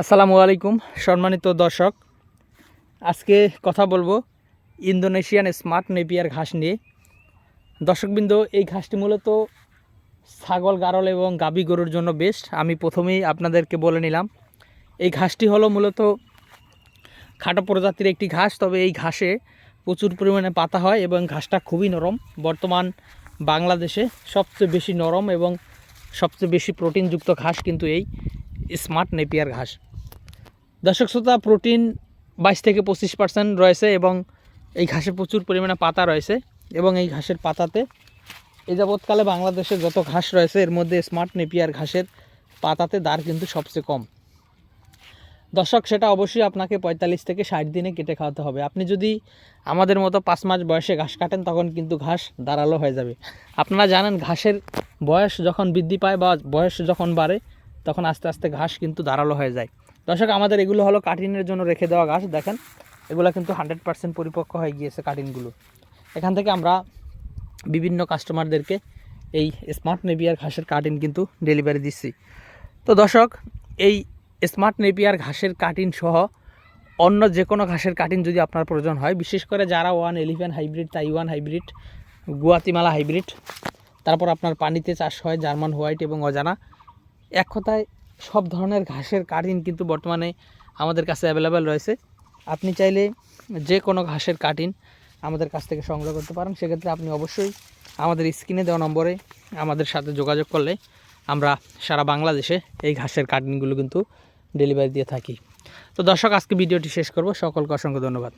আসসালামু আলাইকুম, সম্মানিত দর্শক। আজকে কথা বলব ইন্দোনেশিয়ান স্মার্ট নেপিয়ার ঘাস নিয়ে। দর্শকবৃন্দ, এই ঘাসটি মূলত ছাগল, গারল এবং গাবি গরুর জন্য বেস্ট আমি প্রথমেই আপনাদেরকে বলে নিলাম, এই ঘাসটি হলো মূলত খাটো প্রজাতির একটি ঘাস, তবে এই ঘাসে প্রচুর পরিমাণে পাতা হয় এবং ঘাসটা খুবই নরম। বর্তমান বাংলাদেশে সবচেয়ে বেশি নরম এবং সবচেয়ে বেশি প্রোটিনযুক্ত ঘাস কিন্তু এই স্মার্ট নেপিয়ার ঘাস। দর্শক শ্রোতা, প্রোটিন বাইশ থেকে পঁচিশ পার্সেন্ট রয়েছে এবং এই ঘাসে প্রচুর পরিমাণে পাতা রয়েছে এবং এই ঘাসের পাতাতে এ যাবৎকালে বাংলাদেশে যত ঘাস রয়েছে, এর মধ্যে স্মার্ট নেপিয়ার ঘাসের পাতাতে দার কিন্তু সবচেয়ে কম। দর্শক, সেটা অবশ্যই আপনাকে পঁয়তাল্লিশ থেকে ষাট দিনে কেটে খাওয়াতে হবে। আপনি যদি আমাদের মতো পাঁচ মাস বয়সে ঘাস কাটেন, তখন কিন্তু ঘাস দাঁড়াল হয়ে যাবে। আপনারা জানেন, ঘাসের বয়স যখন বৃদ্ধি পায় বা বয়স যখন বাড়ে তখন আস্তে আস্তে ঘাস কিন্তু দাঁড়াল হয়ে যায়। দর্শক, আমাদের এগুলো হলো কাটিনের জন্য রেখে দেওয়া ঘাস, দেখেন। এগুলো কিন্তু হান্ড্রেড পার্সেন্ট পরিপক্ক হয়ে গিয়েছে কাটিনগুলো। এখান থেকে আমরা বিভিন্ন কাস্টমারদেরকে এই স্মার্ট নেপিয়ার ঘাসের কাটিন কিন্তু ডেলিভারি দিচ্ছি। তো দর্শক, এই স্মার্ট নেপিয়ার ঘাসের কাটিন সহ অন্য যে কোনো ঘাসের কাটিন যদি আপনার প্রয়োজন হয়, বিশেষ করে যারা one eleven hybrid, Taiwan hybrid, Guatemala hybrid, তারপর আপনার পানিতে চাষ হয় জার্মান হোয়াইট এবং অজানা এক কথায় সব ধরনের ঘাসের কাটিন কিন্তু বর্তমানে আমাদের কাছে অ্যাভেলেবেল রয়েছে। আপনি চাইলে যে কোনো ঘাসের কাটিন আমাদের কাছ থেকে সংগ্রহ করতে পারেন। সেক্ষেত্রে আপনি অবশ্যই আমাদের স্ক্রিনে দেওয়া নম্বরে আমাদের সাথে যোগাযোগ করলে আমরা সারা বাংলাদেশে এই ঘাসের কাটিনগুলো কিন্তু ডেলিভারি দিয়ে থাকি। তো দর্শক, আজকে ভিডিওটি শেষ করব। সকলকে অসংখ্য ধন্যবাদ।